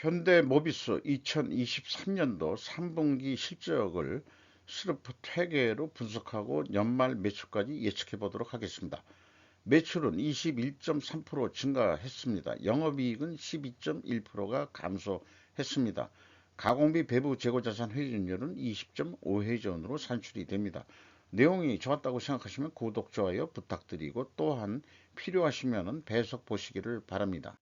현대모비스 2023년도 3분기 실적을 스루프 퇴계로 분석하고 연말 매출까지 예측해 보도록 하겠습니다. 매출은 21.3% 증가했습니다. 영업이익은 12.1%가 감소했습니다. 가공비 배부 재고자산 회전율은 20.5회전으로 산출이 됩니다. 내용이 좋았다고 생각하시면 구독, 좋아요 부탁드리고 또한 필요하시면 배석 보시기를 바랍니다.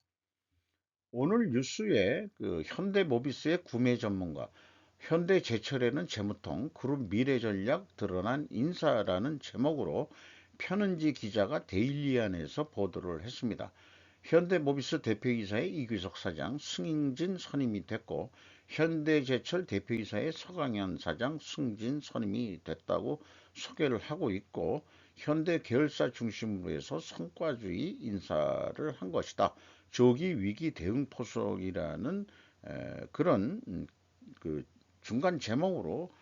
오늘 뉴스에 그 현대모비스의 구매 전문가, 현대제철에는 재무통, 그룹 미래전략 드러난 인사라는 제목으로 편은지 기자가 데일리안에서 보도를 했습니다. 현대모비스 대표이사의 이규석 사장, 승인진 선임이 됐고 현대제철 대표이사의 서강현 사장, 승진 선임이 됐다고 소개를 하고 있고 현대 계열사 중심으로 해서 성과주의 인사를 한 것이다. 조기 위기 대응 포석이라는 그런 음, 그 중간 제목으로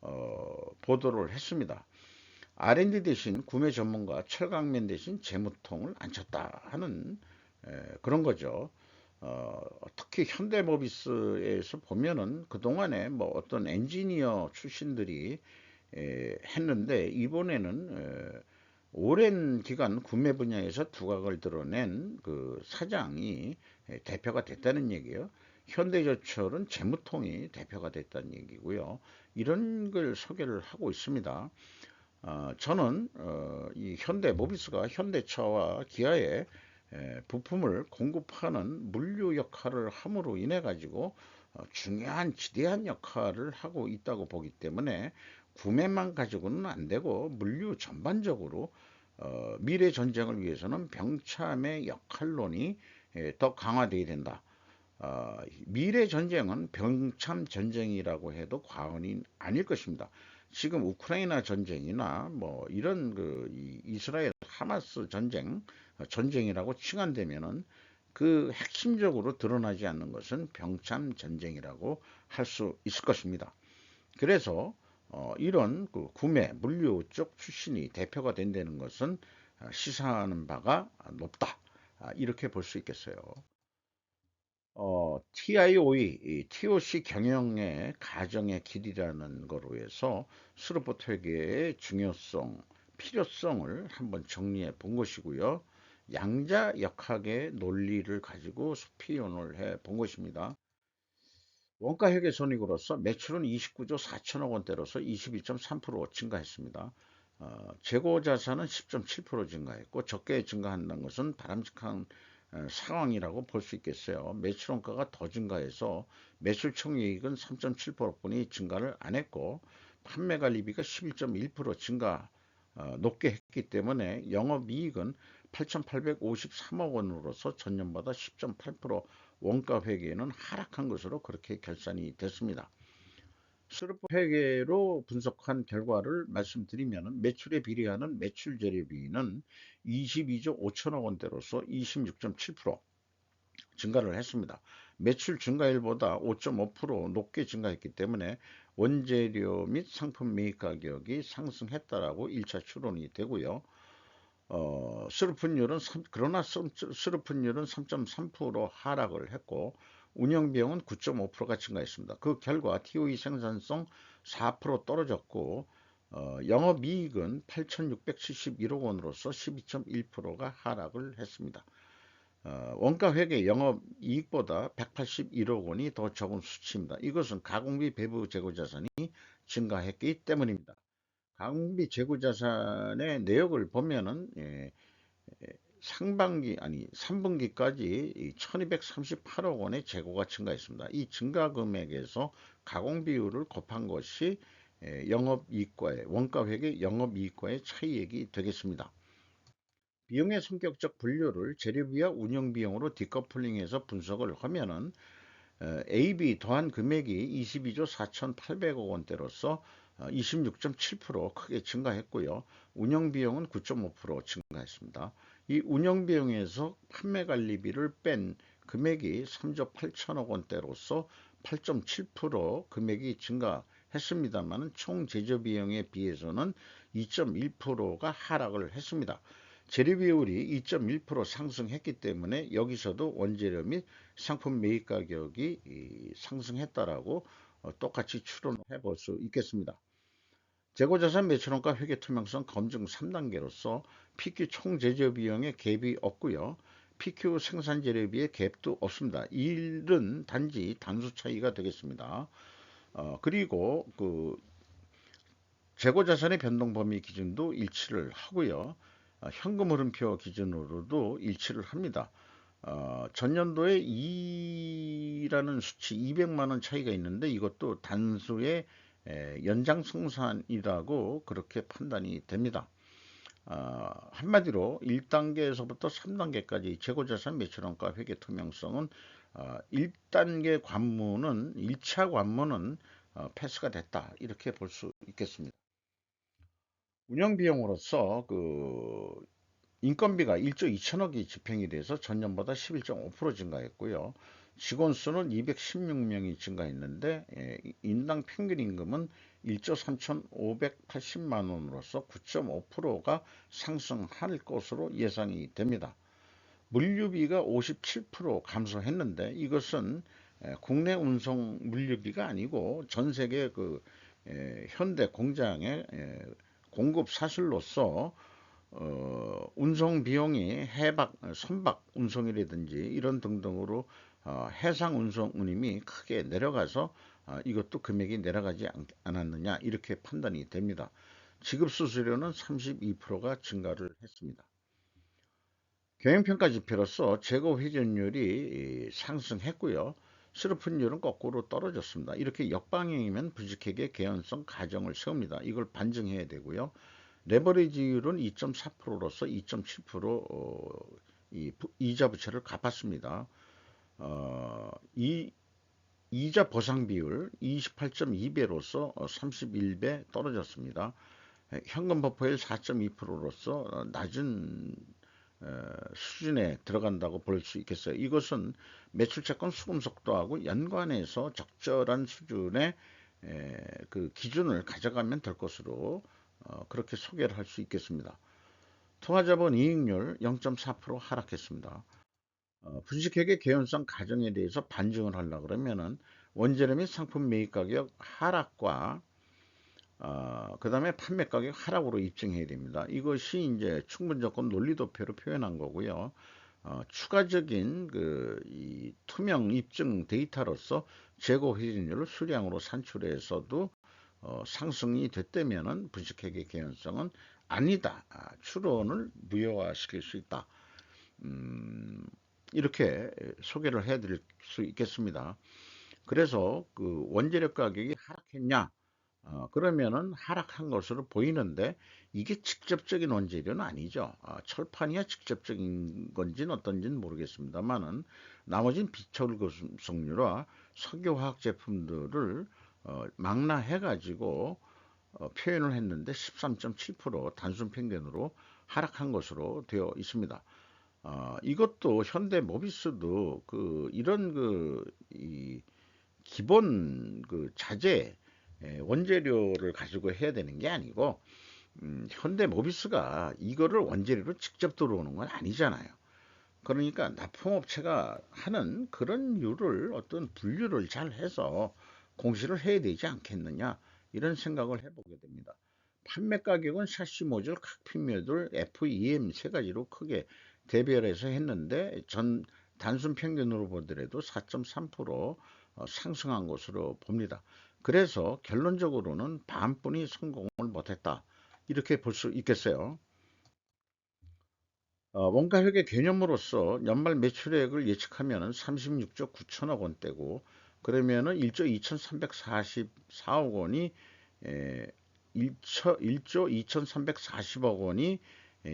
어, 보도를 했습니다. R&D 대신 구매 전문가, 철강면 대신 재무통을 앉혔다 하는 그런 거죠. 어, 특히 현대모비스에서 보면은 그동안에 뭐 어떤 엔지니어 출신들이 에, 했는데 이번에는 에, 오랜 기간 구매 분야에서 두각을 드러낸 그 사장이 대표가 됐다는 얘기예요. 현대제철은 재무통이 대표가 됐다는 얘기고요. 이런 걸 소개를 하고 있습니다. 어, 저는 어, 이 현대 모비스가 현대차와 기아에 에, 부품을 공급하는 물류 역할을 함으로 인해 가지고 어, 중요한 지대한 역할을 하고 있다고 보기 때문에 구매만 가지고는 안 되고 물류 전반적으로 어, 미래 전쟁을 위해서는 병참의 역할론이 예, 더 강화되어야 된다. 어, 미래 전쟁은 병참 전쟁이라고 해도 과언이 아닐 것입니다. 지금 우크라이나 전쟁이나 뭐 이런 그 이스라엘 하마스 전쟁 전쟁이라고 칭한되면은 그 핵심적으로 드러나지 않는 것은 병참 전쟁이라고 할 수 있을 것입니다. 그래서 어, 이런 그 구매 물류 쪽 출신이 대표가 된다는 것은 아, 시사하는 바가 높다 아, 이렇게 볼 수 있겠어요. 어, TIOE, TOC 경영의 가정의 길이라는 거로 해서 스루포 회계의 중요성, 필요성을 한번 정리해 본 것이고요. 양자 역학의 논리를 가지고 수피연을 해 본 것입니다. 원가회계 손익으로서 매출은 29조 4천억 원대로서 22.3% 증가했습니다. 어, 재고 자산은 10.7% 증가했고 적게 증가한다는 것은 바람직한 어, 상황이라고 볼 수 있겠어요. 매출 원가가 더 증가해서 매출 총이익은 3.7%뿐이 증가를 안 했고 판매 관리비가 11.1% 증가 어, 높게 했기 때문에 영업이익은 8,853억 원으로서 전년보다 10.8% 원가 회계는 하락한 것으로 그렇게 결산이 됐습니다. 스루프 회계로 분석한 결과를 말씀드리면 매출에 비례하는 매출 재료비는 22조 5천억 원대로서 26.7% 증가를 했습니다. 매출 증가율보다 5.5% 높게 증가했기 때문에 원재료 및 상품 매입 가격이 상승했다라고 1차 추론이 되고요. 어, 스루픈율은 3, 그러나 스루픈율은 3.3% 하락을 했고 운영비용은 9.5%가 증가했습니다. 그 결과 TOE 생산성 4% 떨어졌고 어, 영업이익은 8,671억 원으로서 12.1%가 하락을 했습니다. 어, 원가 회계 영업 이익보다 181억 원이 더 적은 수치입니다. 이것은 가공비 배부 재고 자산이 증가했기 때문입니다. 가공비 재고 자산의 내역을 보면은 예, 예, 상반기 아니 3분기까지 1238억 원의 재고가 증가했습니다. 이 증가 금액에서 가공 비율을 곱한 것이 예, 영업이익과의 원가회계 영업이익과의 차이액이 되겠습니다. 비용의 성격적 분류를 재료비와 운영비용으로 디커플링해서 분석을 하면은 어, AB 더한 금액이 22조 4,800억 원대로서 26.7% 크게 증가했고요. 운영비용은 9.5% 증가했습니다. 이 운영비용에서 판매관리비를 뺀 금액이 3조 8천억 원대로서 8.7% 금액이 증가했습니다만 총 제조비용에 비해서는 2.1%가 하락을 했습니다. 재료 비율이 2.1% 상승했기 때문에 여기서도 원재료 및 상품 매입 가격이 이, 상승했다라고 어, 똑같이 추론해 볼 수 있겠습니다. 재고자산 매출원가 회계 투명성 검증 3단계로서 PQ 총 제조 비용에 갭이 없고요. PQ 생산 재료비에 갭도 없습니다. 이 일은 단지 단수 차이가 되겠습니다. 어, 그리고 그 재고자산의 변동 범위 기준도 일치를 하고요. 어, 현금 흐름표 기준으로도 일치를 합니다. 어, 전년도에 2라는 수치 200만 원 차이가 있는데 이것도 단수의 에, 연장 생산이라고 그렇게 판단이 됩니다. 어, 한마디로 1단계에서부터 3단계까지 재고자산 매출원가 회계 투명성은 어, 1단계 관문은 1차 관문은 어, 패스가 됐다 이렇게 볼 수 있겠습니다. 운영 비용으로서 그 인건비가 1조 2천억이 집행이 돼서 전년보다 11.5% 증가했고요. 직원 수는 216명이 증가했는데 예, 인당 평균 임금은 1조 3,580만 원으로서 9.5%가 상승할 것으로 예상이 됩니다. 물류비가 57% 감소했는데 이것은 예, 국내 운송 물류비가 아니고 전 세계 그 예, 현대 공장의 공급 사실로서 어, 운송 비용이 해박, 선박 운송이라든지 이런 등등으로 어, 해상 운송 운임이 크게 내려가서 어, 이것도 금액이 내려가지 않았느냐 이렇게 판단이 됩니다. 지급 수수료는 32%가 증가를 했습니다. 경영평가 지표로서 재고 회전율이 상승했고요. 스루픈율은 거꾸로 떨어졌습니다. 이렇게 역방향이면 부직하게 개연성 가정을 세웁니다. 이걸 반증해야 되고요. 레버리지율은 2.4%로서 2.7% 어, 이 이자 부채를 갚았습니다. 어, 이 이자 보상 비율 28.2배로서 31배 떨어졌습니다. 현금 버퍼율 4.2%로서 낮은 수준에 들어간다고 볼 수 있겠어요. 이것은 매출채권 수금 속도하고 연관해서 적절한 수준의 그 기준을 가져가면 될 것으로 어, 그렇게 소개를 할 수 있겠습니다. 통화자본 이익률 0.4% 하락했습니다. 어, 분식회계 개연성 가정에 대해서 반증을 하려고 그러면은 원재료 및 상품 매입 가격 하락과 어, 그 다음에 판매 가격 하락으로 입증해야 됩니다. 이것이 이제 충분 조건 논리 도표로 표현한 거고요. 어, 추가적인 그, 이 투명 입증 데이터로서 재고 회전율을 수량으로 산출해서도 어, 상승이 됐다면은 분식회계 개연성은 아니다. 아, 추론을 무효화시킬 수 있다. 음, 이렇게 소개를 해드릴 수 있겠습니다. 그래서 그 원재료 가격이 하락했냐? 어, 그러면은 하락한 것으로 보이는데 이게 직접적인 원재료는 아니죠. 어, 철판이야 직접적인 건지는 어떤지는 모르겠습니다만은 나머지는 비철 금속류와 석유화학 제품들을 어, 망라해 가지고 어, 표현을 했는데 13.7% 단순 평균으로 하락한 것으로 되어 있습니다. 어, 이것도 현대 모비스도 그 이런 그 이 기본 그 자재 원재료를 가지고 해야 되는 게 아니고 음, 현대 모비스가 이거를 원재료로 직접 들어오는 건 아니잖아요. 그러니까 납품업체가 하는 그런 류를 어떤 분류를 잘 해서 공시를 해야 되지 않겠느냐 이런 생각을 해보게 됩니다. 판매 가격은 샤시 모듈 각핏 모듈 FEM 세 가지로 크게 대별해서 했는데 전 단순 평균으로 보더라도 4.3% 어, 상승한 것으로 봅니다. 그래서 결론적으로는 반뿐이 성공을 못했다. 이렇게 볼 수 있겠어요. 어, 원가회계 개념으로서 연말 매출액을 예측하면 36조 9천억 원대고 그러면 은 1조 2344억 원이 에, 1조, 1조 2340억 원이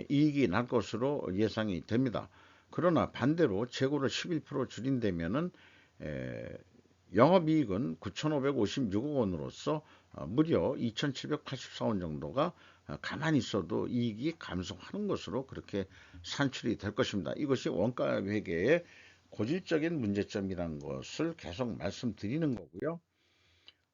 이익이 날 것으로 예상이 됩니다. 그러나 반대로 재고를 11% 줄인다면 은 영업이익은 9,556억 원으로서 어, 무려 2,784원 정도가 어, 가만히 있어도 이익이 감소하는 것으로 그렇게 산출이 될 것입니다. 이것이 원가 회계의 고질적인 문제점이라는 것을 계속 말씀드리는 거고요.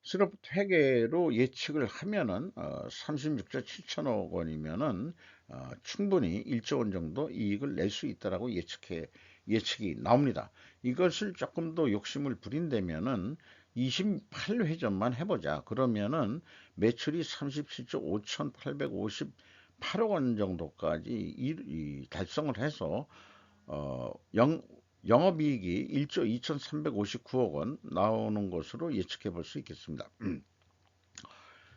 스럽 회계로 예측을 하면은 36조 어, 7천억 원이면은 어, 충분히 1조 원 정도 이익을 낼 수 있다라고 예측해 예측이 나옵니다. 이것을 조금 더 욕심을 부린다면은 28회전만 해보자. 그러면은 매출이 37조 5,858억 원 정도까지 달성을 해서 어, 영, 영업이익이 1조 2,359억 원 나오는 것으로 예측해 볼 수 있겠습니다.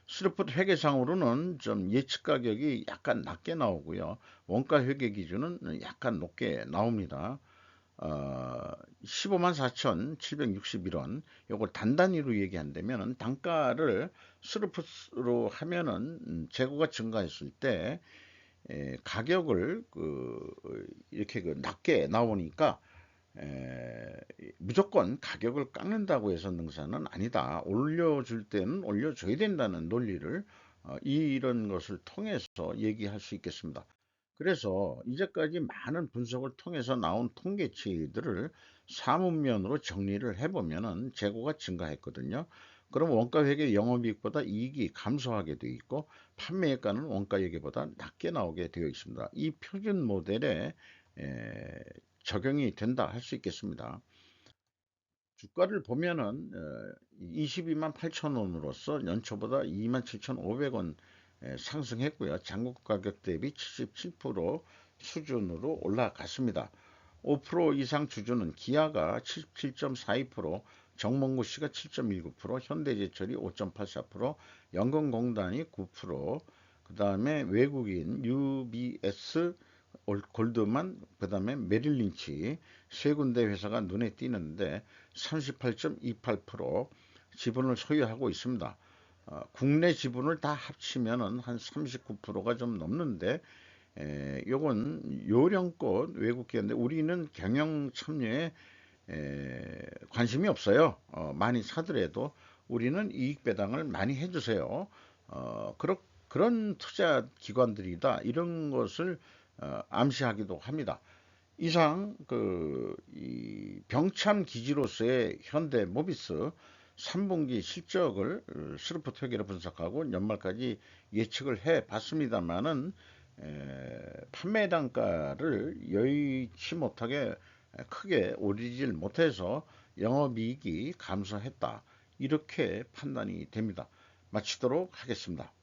스루풋 회계상으로는 좀 예측 가격이 약간 낮게 나오고요. 원가 회계 기준은 약간 높게 나옵니다. 어, 15만 4,761원. 요걸 단단히로 얘기한다면 단가를 스루풋으로 하면은 재고가 증가했을 때 에, 가격을 그 이렇게 그 낮게 나오니까 에, 무조건 가격을 깎는다고 해서 능사는 아니다. 올려줄 때는 올려줘야 된다는 논리를 어, 이런 것을 통해서 얘기할 수 있겠습니다. 그래서 이제까지 많은 분석을 통해서 나온 통계치들을 사문면으로 정리를 해보면 은 재고가 증가했거든요. 그럼 원가회계 영업이익보다 이익이 감소하게 되어 있고 판매가는 원가회계보다 낮게 나오게 되어 있습니다. 이 표준 모델에 에, 적용이 된다 할 수 있겠습니다. 주가를 보면은 22만 8천 원으로서 연초보다 2만 7천 5백 원 상승했고요. 장국 가격 대비 77% 수준으로 올라갔습니다. 5% 이상 주주는 기아가 77.42%, 정몽구 씨가 7.19%, 현대제철이 5.84%, 연금공단이 9%, 그 다음에 외국인 UBS, 골드만, 그 다음에 메릴린치 세 군데 회사가 눈에 띄는데 38.28% 지분을 소유하고 있습니다. 어, 국내 지분을 다 합치면은 한 39%가 좀 넘는데 에, 요건 요령껏 외국 기업인데 우리는 경영 참여에 에, 관심이 없어요. 어, 많이 사더라도 우리는 이익 배당을 많이 해주세요. 어, 그런 그런 투자 기관들이다 이런 것을 어, 암시하기도 합니다. 이상 그 병참 기지로서의 현대 모비스 3분기 실적을 스루프 회계로 분석하고 연말까지 예측을 해 봤습니다만은 판매 단가를 여의치 못하게 크게 오르질 못해서 영업이익이 감소했다. 이렇게 판단이 됩니다. 마치도록 하겠습니다.